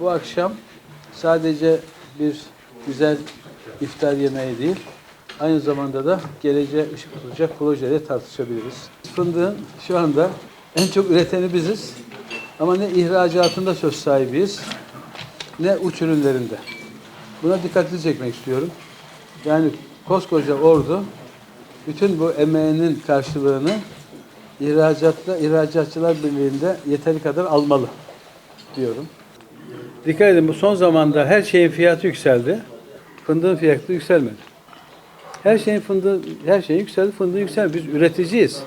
Bu akşam sadece bir güzel iftar yemeği değil, aynı zamanda da geleceğe ışık tutacak projeleri tartışabiliriz. Fındığın şu anda en çok üreteni biziz ama ne ihracatında söz sahibiyiz ne uç ürünlerinde. Buna dikkatli çekmek istiyorum. Yani koskoca ordu bütün bu emeğinin karşılığını ihracatla İhracatçılar Birliği'nde yeteri kadar almalı diyorum. Dikkat edin bu son zamanda her şeyin fiyatı yükseldi. Fındığın fiyatı yükselmedi. Her şeyin fındığı, her şey yükseldi, fındığı yükseldi. Biz üreticiyiz.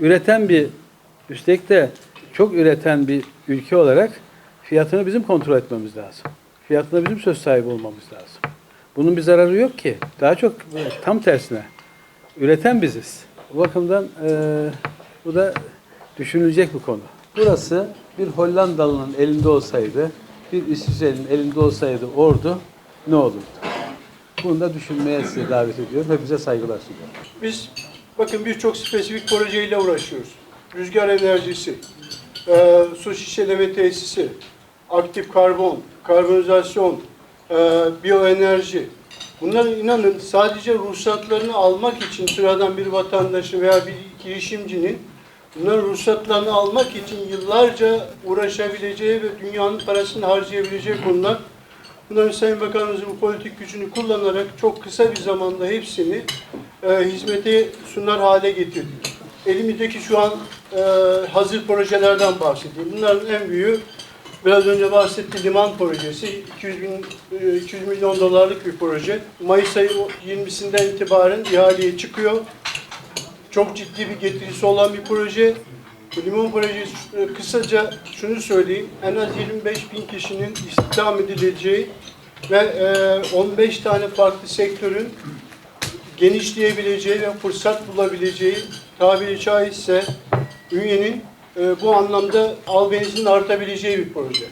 Üreten bir, üstelik de çok üreten bir ülke olarak fiyatını bizim kontrol etmemiz lazım. Fiyatına bizim söz sahibi olmamız lazım. Bunun bir zararı yok ki. Daha çok tam tersine. Üreten biziz. Bu bakımdan eee, bu da düşünülecek bir konu. Burası bir Hollandalı'nın elinde olsaydı, bir İsviçre'nin elinde olsaydı ordu ne olurdu? Bunu da düşünmeye sizi davet ediyorum. Hepinize saygılar sunuyorum. Biz bakın birçok spesifik projeyle uğraşıyoruz. Rüzgar enerjisi, e, su şişeleme tesisi, aktif karbon, karbonizasyon, e, biyoenerji. Bunların inanın sadece ruhsatlarını almak için sıradan bir vatandaşı veya bir girişimcinin bunların ruhsatlarını almak için yıllarca uğraşabileceği ve dünyanın parasını harcayabileceği konular. Bunların Sayın Bakanımızın bu politik gücünü kullanarak çok kısa bir zamanda hepsini e, hizmete sunar hale getirdik. Elimizdeki şu an e, hazır projelerden bahsedeyim. Bunların en büyüğü biraz önce bahsettiğim liman projesi. 200, bin, e, 200 milyon dolarlık bir proje. Mayıs ayı 20'sinden itibaren ihaleye çıkıyor. Çok ciddi bir getirisi olan bir proje. Bu limon projesi e, kısaca şunu söyleyeyim. En az 25 bin kişinin istihdam edileceği ve e, 15 tane farklı sektörün genişleyebileceği ve fırsat bulabileceği tabiri caizse ünyenin e, bu anlamda albenizin artabileceği bir proje.